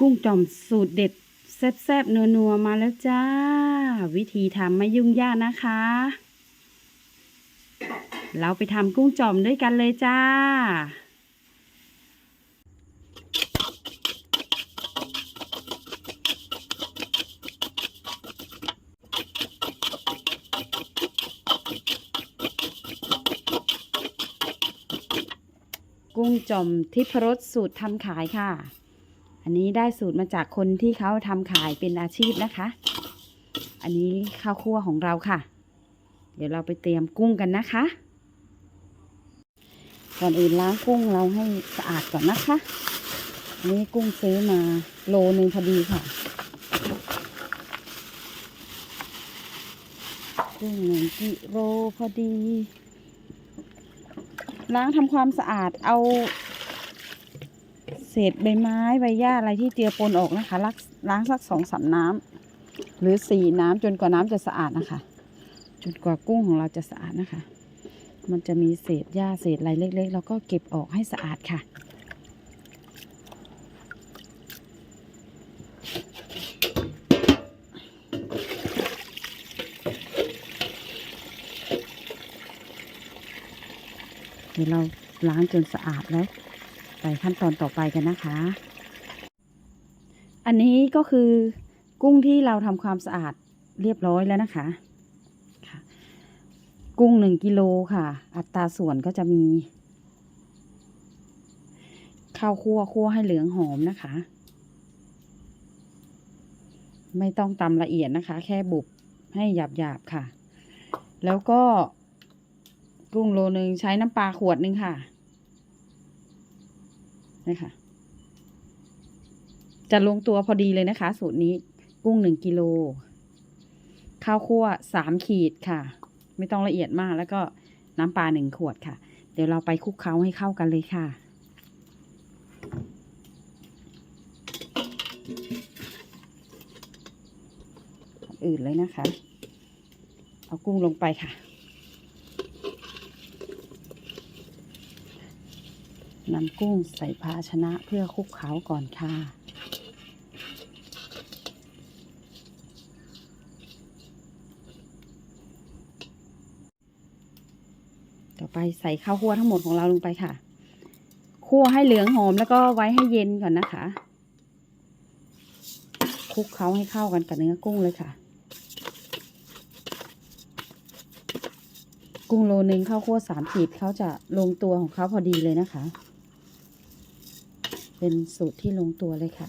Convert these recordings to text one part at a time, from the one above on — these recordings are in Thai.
กุ้งจอมสูตรเด็ดแซ่บๆนัวๆมาแล้วจ้า วิธีทำไม่ยุ่งยากนะคะ เราไปทำกุ้งจอมด้วยกันเลยจ้า กุ้งจอมทิพรสสูตรทำขายค่ะ อันนี้ได้สูตรมาจากคนที่เขาทำขายเป็นอาชีพนะคะ อันนี้ข้าวคั่วของเราค่ะ เดี๋ยวเราไปเตรียมกุ้งกันนะคะ ก่อนอื่นล้างกุ้งเราให้สะอาดก่อนนะคะอันนี้กุ้งซื้อมาโลนึงพอดีค่ะ กุ้งหนึ่งกิโลพอดี ล้างทำความสะอาดเอา ษใบไม้ใบหญ้าอะไรที่เจือปนออกนะคะล้างล้างสักสองสามน้ำหรือสี่น้ำจนกว่าน้ำจะสะอาดนะคะจนกว่ากุ้งของเราจะสะอาดนะคะ มันจะมีเศษหญ้าเศษอะไรเล็กๆเราก็เก็บออกให้สะอาดค่ะเดี๋ยวเราล้างจนสะอาดแล้ว ไปขั้นตอนต่อไปกันนะคะ อันนี้ก็คือกุ้งที่เราทำความสะอาดเรียบร้อยแล้วนะคะ กุ้งหนึ่งกิโลค่ะ อัตราส่วนก็จะมี ข้าวคั่วคั่วให้เหลืองหอมนะคะ ไม่ต้องตำละเอียดนะคะ แค่บุบให้หยาบๆค่ะ แล้วก็ กุ้งโลนึงใช้น้ำปลาขวดหนึ่งค่ะ นี่ค่ะจะลงตัวพอดีเลยนะคะ สูตรนี้กุ้งหนึ่งกิโล ข้าวคั่วสามขีดค่ะ ไม่ต้องละเอียดมากแล้วก็น้ำปลาหนึ่งขวดค่ะ เดี๋ยวเราไปคลุกเคล้าให้เข้ากันเลยค่ะอนอื่นเลยนะคะ เอากุ้งลงไปค่ะ นำกุ้งใส่ภาชนะเพื่อคลุกเคล้าก่อนค่ะ ต่อไปใส่ข้าวคั่วทั้งหมดของเราลงไปค่ะ คั่วให้เหลืองหอมแล้วก็ไว้ให้เย็นก่อนนะคะคลุกเคล้าให้เข้ากันกับเนื้อกุ้งเลยค่ะ กุ้งโลนึงข้าวคั่วสามขีดเขาจะลงตัวของเขาพอดีเลยนะคะ เป็นสูตรที่ลงตัวเลยค่ะ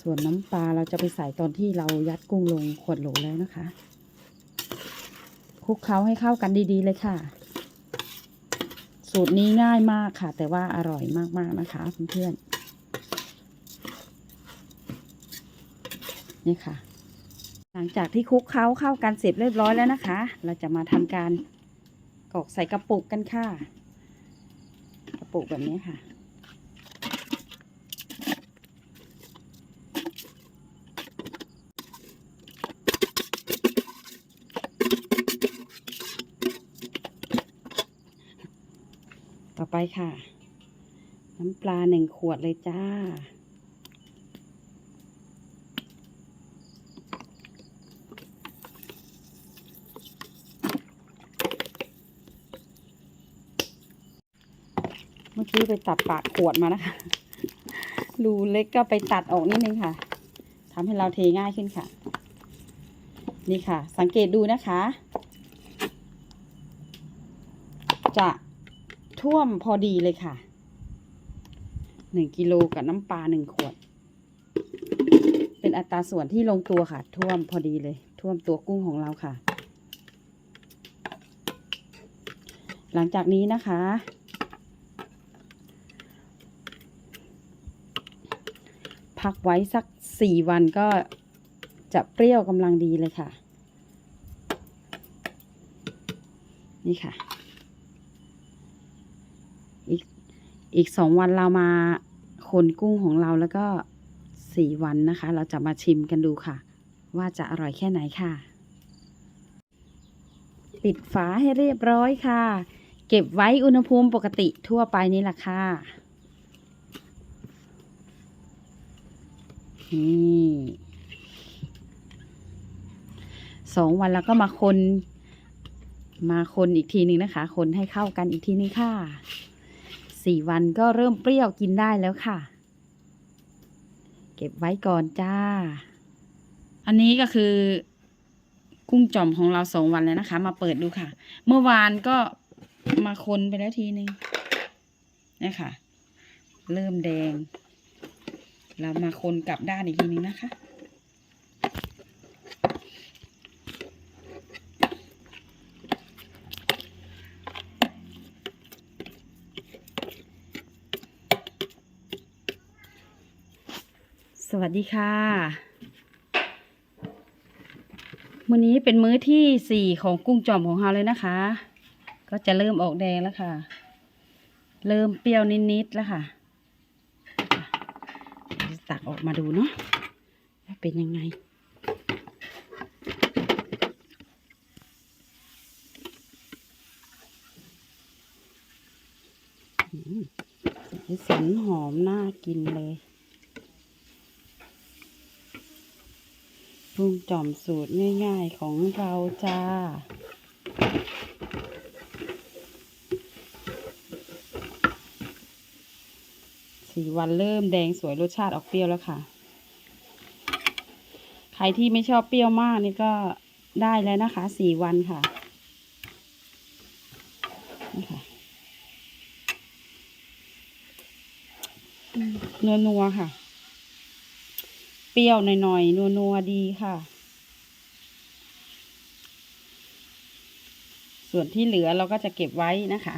ส่วนน้ำปลาเราจะไปใส่ตอนที่เรายัดกุ้งลงขวดโหลแล้วนะคะคลุกเคล้าให้เข้ากันดีๆเลยค่ะ สูตรนี้ง่ายมากค่ะ แต่ว่าอร่อยมากๆนะคะเพื่อนๆนี่ค่ะ หลังจากที่คลุกเคล้าเข้ากันเสร็จเรียบร้อยแล้วนะคะ เราจะมาทำการกรอกใส่กระปุกกันค่ะ กระปุกแบบนี้ค่ะ ต่อไปค่ะ น้ำปลาหนึ่งขวดเลยจ้า เมื่อกี้ไปตัดปากขวดมานะคะ รูเล็กก็ไปตัดออกนิดนึงค่ะทำให้เราเทง่ายขึ้นค่ะ นี่ค่ะ สังเกตดูนะคะ จะท่วมพอดีเลยค่ะหนึ่งกิโลกับน้ำปลาหนึ่งขวด เป็นอัตราส่วนที่ลงตัวค่ะ ท่วมพอดีเลย ท่วมตัวกุ้งของเราค่ะ หลังจากนี้นะคะ พักไว้สักสี่วันก็จะเปรี้ยวกำลังดีเลยค่ะ นี่ค่ะ อีกอีกสองวันเรามาคนกุ้งของเราแล้วก็สี่วันนะคะ เราจะมาชิมกันดูค่ะ ว่าจะอร่อยแค่ไหนค่ะ ปิดฝาให้เรียบร้อยค่ะ เก็บไว้อุณหภูมิปกติทั่วไปนี่แหละค่ะ นี่สองวันแล้วก็มาคน มาคนอีกทีหนึ่งนะคะ คนให้เข้ากันอีกทีนึงค่ะสี่วันก็เริ่มเปรี้ยวกินได้แล้วค่ะ เก็บไว้ก่อนจ้า อันนี้ก็คือ กุ้งจอมของเราสองวันแล้วนะคะ มาเปิดดูค่ะ เมื่อวานก็มาคนไปแล้วทีนึงนี่ค่ะ เริ่มแดง เรามาคนกลับด้านอีกทีนึงนะคะ สวัสดีค่ะ มื้อนี้เป็นมื้อที่สี่ของกุ้งจอมของเราเลยนะคะ ก็จะเริ่มออกแดงแล้วค่ะ เริ่มเปรี้ยวนิดๆแล้วค่ะ ออกมาดูเนาะว่าเป็นยังไง สีสันหอมน่ากินเลยปรุงจอมสูตรง่ายๆของเราจ้า สี่วันเริ่มแดงสวยรสชาติออกเปรี้ยวแล้วค่ะ ใครที่ไม่ชอบเปรี้ยวมากนี่ก็ได้แล้วนะคะสี่วันค่ะนี่ค่ะนัวนัวค่ะ เปรี้ยวหน่อยๆนัวนัวดีค่ะ ส่วนที่เหลือเราก็จะเก็บไว้นะคะ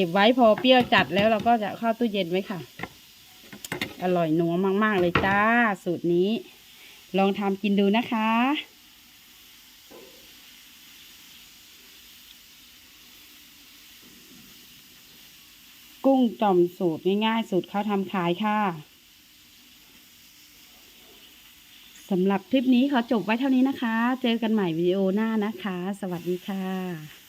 ก็บไว้พอเปรี้ยวจัดแล้วเราก็จะเข้าตู้เย็นไว้ค่ะ อร่อยนัวมาก ๆ เลยจ้า สูตรนี้ ลองทำกินดูนะคะ กุ้งจอมสูตรง่ายๆ สูตรเขาทำขายค่ะสำหรับคลิปนี้ขอจบไว้เท่านี้นะคะ เจอกันใหม่วิดีโอหน้านะคะ สวัสดีค่ะ